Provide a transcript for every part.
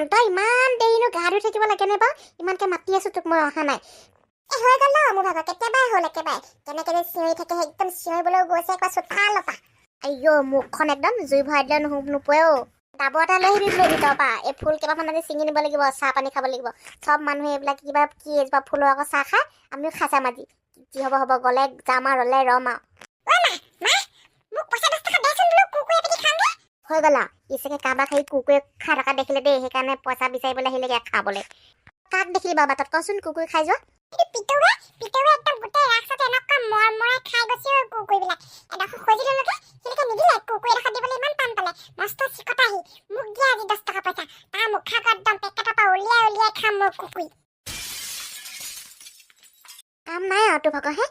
কিমান তই ইমান দেৰিনো গা ধুই থাকিব লাগে নে বাৰু? ইমানকে মাতি আছো তোক মই অহা নাই। এ হৈ গ'ল ন মোৰ ভাগৰ কেতিয়াবাই হ'ল একেবাৰে। কেনেকে চিঞৰি থাকে একদম চিঞৰিবলৈও গৈছে একবাৰ চোতালৰ পৰা। আইঅ মুখখন একদম জুই ভৰাই দিলে নহো নোপোৱে অ। ডাবৰ এটা লৈ আহিবি বোলে ভিতৰৰ পৰা। এই ফুল কেইবাখন আজি ছিঙি নিব লাগিব চাহ পানী খাব লাগিব। চব মানুহে এইবিলাক কিবা কি এজোপা ফুলৰ আকৌ চাহ খায় আমিও খাই চাম আজি যি হ'ব হ'ব গ'লে যাম আৰু ৰ'লে ৰম আৰু। হৈ গ'ল আৰু। ই চাগে কাৰোবাক সেই কুকুৰে খাই থকা দেখিলে দেই সেইকাৰণে পইচা বিচাৰিবলৈ আহিলেগে খাবলৈ। কাক দেখিলি বাৰু বাটত কচোন কুকুৰ খাই যোৱা। পিতৌৱে পিতৌৱে একদম গোটেই ৰাস্তাত এনেকুৱা মৰ মৰাই খাই গৈছে অ' কুকুৰবিলাক। এডোখৰ খুজিলো লোকে সিহঁতে নিদিলে কুকুৰ এডোখৰ দিবলৈ ইমান টান পালে। মস্ত চিকটা আহি মোক দিয়ে আজি দহ টকা পইচা। তাৰ মুখা একদম পেকেটৰ পৰা উলিয়াই উলিয়াই খাম মই কুকুৰ। কাম নাই আৰু তোৰ ভাগৰ হে।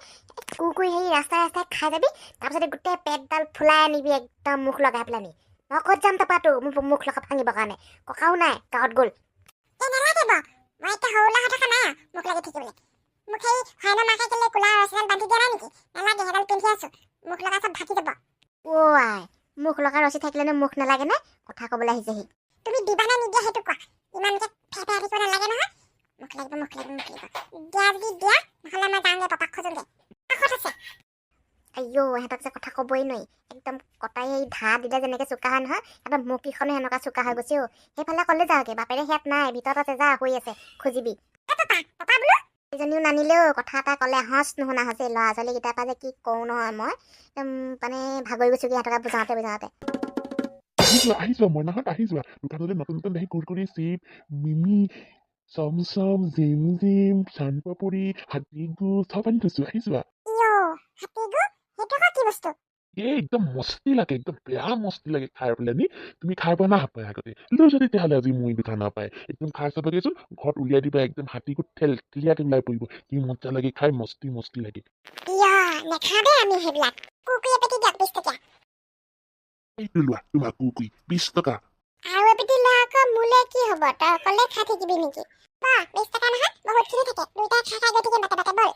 কুকুৰ সেই ৰাস্তাই ৰাস্তাই খাই যাবি তাৰপিছতে গোটেই পেটডাল ফুলাই আনিবি একদম মুখ লগাই পেলাই নি মই ক'ত যাম তোৰ মোৰ মুখ লগা ভাঙিবৰ কাৰণে ককাও নাই গাঁৱত গ'ল বাৰু মই এতিয়া সৰু ল'ৰা হৈ থকা নাই মোক লাগি থাকিবলৈ মোক সেই হয়না মাকে কেলে কোলা ৰছীডাল বান্ধি দিয়া নাই নেকি নালাগে সেইডাল পিন্ধি আছো মুখ লগা চব ঢাকি যাব আই মুখ লগা ৰচি থাকিলেনো মুখ নালাগে নে কথা ক'বলৈ আহিছেহি তুমি দিবা নে নিদিয়া সেইটো কোৱা ইমানকে ফেফে থাকিব নালাগে নহয় মোক লাগিব মোক লাগিব মোক লাগিব দিয়া যদি দিয়া নহ'লে মই যাওঁগে পাপাক খোজোগে আইঅ' সিহঁতক যে কথা ক'বই নোৱাৰি। একদম কটাই সেই ধা দিলে যেনেকৈ চোকা হয় নহয় সিহঁতৰ মুখ কেইখনো সেনেকুৱা চোকা হৈ গৈছে অ' সেইফালে ক'লে যাওঁগে বাপেৰে সেয়াত নাই ভিতৰত আছে যা শুই আছে খুজিবি। এজনীও নানিলেও কথা এটা ক'লে সঁচ নুশুনা হৈছে এই ল'ৰা ছোৱালীকেইটাৰ পৰা যে কি কওঁ নহয় মই একদম মানে ভাগৰি গৈছোগৈ সিহঁতকে বুজাওঁতে বুজাওঁতে। আহি যোৱা আহি যোৱা মইনাহঁত আহি যোৱা। দোকানলৈ নতুন নতুন আহি কুৰকুৰি চিপ মিমি চমচম জিম জিম চানপাপৰি হাতী গু চব আনি থৈছো আহি যোৱা। ইয়ো হাতী গু কি বস্তু এ একদম মস্তি লাগে একদম বেয়া মস্তি লাগে খাই পেলাই নি। তুমি খাই পোৱা না নাপায় আগতে। লৈ যদি তেতিয়াহ'লে আজি মই দোকানৰ পায় একদম খাই চাবগেচোন ঘৰত উলিয়াই দিবা একদম হাতীকো ঠেল ঠেলিয়াকে ওলাই পৰিব। কি মজা লাগে খাই মস্তি মস্তি লাগে। দেই আমি সেইবিলাক। কুকুৰ এপেটি দিয়ক বিছ টকীয়া। এইটো লোৱা তোমাৰ কুকুৰি টকা। আৰু এপেটি লোৱা আকৌ মোলে কি হ'ব? তই অকলে খাই থাকিবি নেকি? বা বিছ টকা নহয় বহুতখিনি থাকে। দুইটাই খাই খাই গৈ থাকিম বাটে বাটে ব'ল।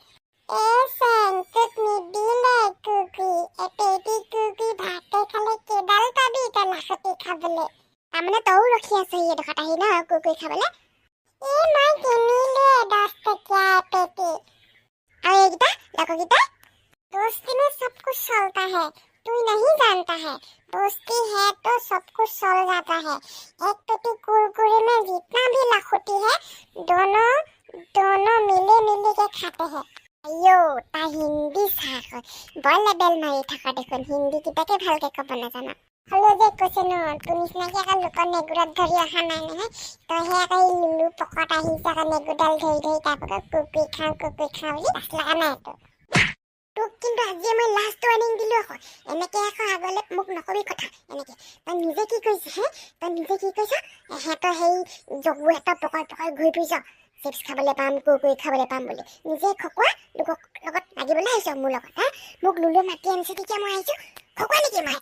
তইও ৰখি আছ সি এডোখৰত আহি ন কুকুৰি খাবলৈ এই মই কিনিলো দহ টকীয়া এপেটি আৰু এইকেইটা লগৰকেইটা दोस्ती में सब कुछ चलता है तू नहीं जानता है दोस्ती है तो सब कुछ चल जाता है एक पेटी कुरकुरे में जितना भी लाखोटी है दोनों दोनों मिले मिले के खाते हैं अयो তা হিন্দী চাহ বৰ লেবেল মাৰি থকা দেখোন হিন্দী কিটাকে ভালকে ক'ব নাজানা হ'লেও যে কৈছে ন তোৰ নিচিনাকে আকৌ লোকৰ নেগুৰত ধৰি অহা নাই নহয়। তইহে আকৌ এই লুলু পকত আহিছে আকৌ নেগুৰডাল ধৰি ধৰি তাৰপৰা কুকুৰি খাওঁ কুকুৰি খাওঁ বুলি লগা নাই তোৰ। তোক কিন্তু আজি মই লাষ্ট ৱাৰ্ণিং দিলো আকৌ। এনেকে আকৌ আগলে মোক নকবি কথা এনেকে। তই নিজে কি কৰিছ হে? তই নিজে কি কৰিছ এহেঁতৰ সেই জগুহেঁতৰ পকৰে পকৰে ঘূৰি ফুৰিছ চিপছ খাবলৈ পাম কুৰকুৰি খাবলৈ পাম বুলি। নিজে খকুৱা লোকক লগত লাগিবলৈ আহিছ মোৰ লগত হা? মোক লুলু মাতি আনিছে তেতিয়া মই আহিছো। খকুৱা নেকি মই?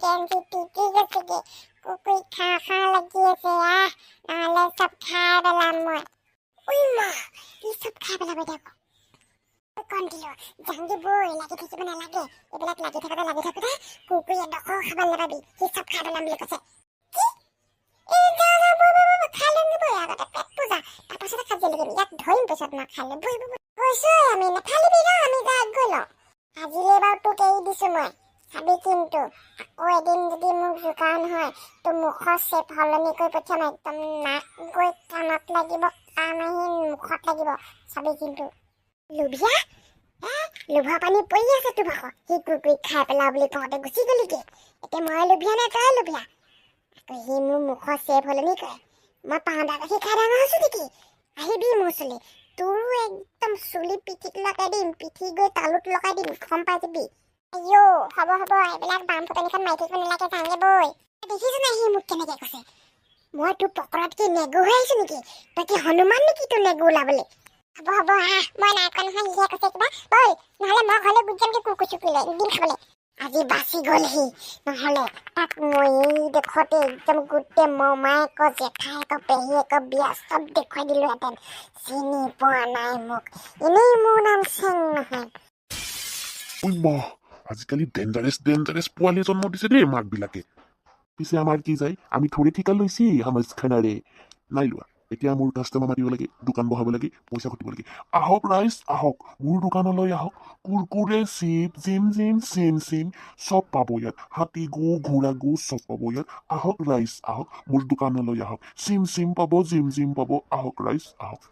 গেঞ্জি তিতি গৈছেগে কুকুৰি খাওঁ খাওঁ লাগি আছে আহ নহ'লে চব খাই পেলাম মই। উই মা ই চব খাই পেলাব দিয়ক কণ দিলো জাংগি বৈ লাগি থাকিব নালাগে এইবিলাক লাগি থাকোতে লাগি থাকোতে কুকুৰি এডোখৰ খাব নাপাবি সি চব খাই পেলাম বুলি কৈছে। কি? এই যা যা বৈ বৈ বৈ খাই ল'ম বৈ আগতে পেট পূজা তাৰপাছতে কাজিয়া লাগিম ইয়াক ধৰিম পিছত মই খাই ল'ম বৈ বৈ বৈ কৈছোঁ আমি নাথালিবি ন আমি গাত গৈ লওঁ। আজিলৈ বাৰু তোক এৰি দিছোঁ মই। চাবি কিন্তু। আকৌ এদিন যদি মোক জোকাও নহয় তোৰ মুখৰ চেপ সলনি কৰি পঠিয়াম একদম নাক গৈ কাণত লাগিব কাম আহি মুখত লাগিব। চাবি কিন্তু। লোভিয়া এ লোভৰ পানী পৰি আছে তোৰ ভাগৰ। সি কুকুৰি খাই পেলাও বুলি কওঁতে গুচি গ'লিগে এতিয়া মই লোভিয়া নে তই লোভিয়া? আকৌ সি মোৰ মুখৰ চেপ হ'লনি কয় মই পাউডাৰ গাখীৰ খাই ডাঙৰ হৈছো নেকি? আহিবি মোৰ চুলি তোৰো একদম চুলি পিঠিত লগাই দিম পিঠি গৈ তালুত লগাই দিম গম পাই যাবি। আইঅ হ'ব হ'ব এইবিলাক বাম ফুটনিখন মাৰি নালাগে যাওঁগে বৈ দেখিছ নাই সি মোক কেনেকে কৈছে? মই তোৰ পকৰাত কি নেগু হৈ আহিছো নেকি? তই হনুমান নেকি তোৰ নেগু ওলাবলৈ? হ'ব হ'ব আহ মই নাই কোৱা নহয় সিহে কৈছে কিবা। বৈ নহ'লে মই ঘৰলৈ গুচি যামগে কুকুৰ চুকুৰিলে দিম খাবলৈ। আজি বাচি গ'ল সি নহ'লে তাক মই এই দেশতে একদম গোটেই মমায়েক জেঠায়েক পেহীয়েক বিয়া চব দেখুৱাই দিলোহেঁতেন চিনি পোৱা নাই মোক এনেই মোৰ নাম চেং নহয়। আজিকালি ডেঞ্জাৰাছ ডেঞ্জাৰাছ পোৱালি জন্ম দিছে দেই মাকবিলাকে। পিছে আমাৰ কি যায়? আমি থৰি ঠিকা লৈছি সমাজখনৰে নাই লোৱা এতিয়া মোৰ কাষ্টমাৰ মাতিব লাগে দোকান বহাব লাগে পইচা ঘটিব লাগে। আহক ৰাইজ আহক মোৰ দোকানলৈ আহক। কুৰকুৰে চিপ জিম জিম চিম চিম চব পাব ইয়াত। হাতী গু ঘোঁৰা গু চব পাব ইয়াত। আহক ৰাইজ আহক মোৰ দোকানলৈ আহক। চিম চিম পাব জিম জিম পাব। আহক ৰাইজ আহক।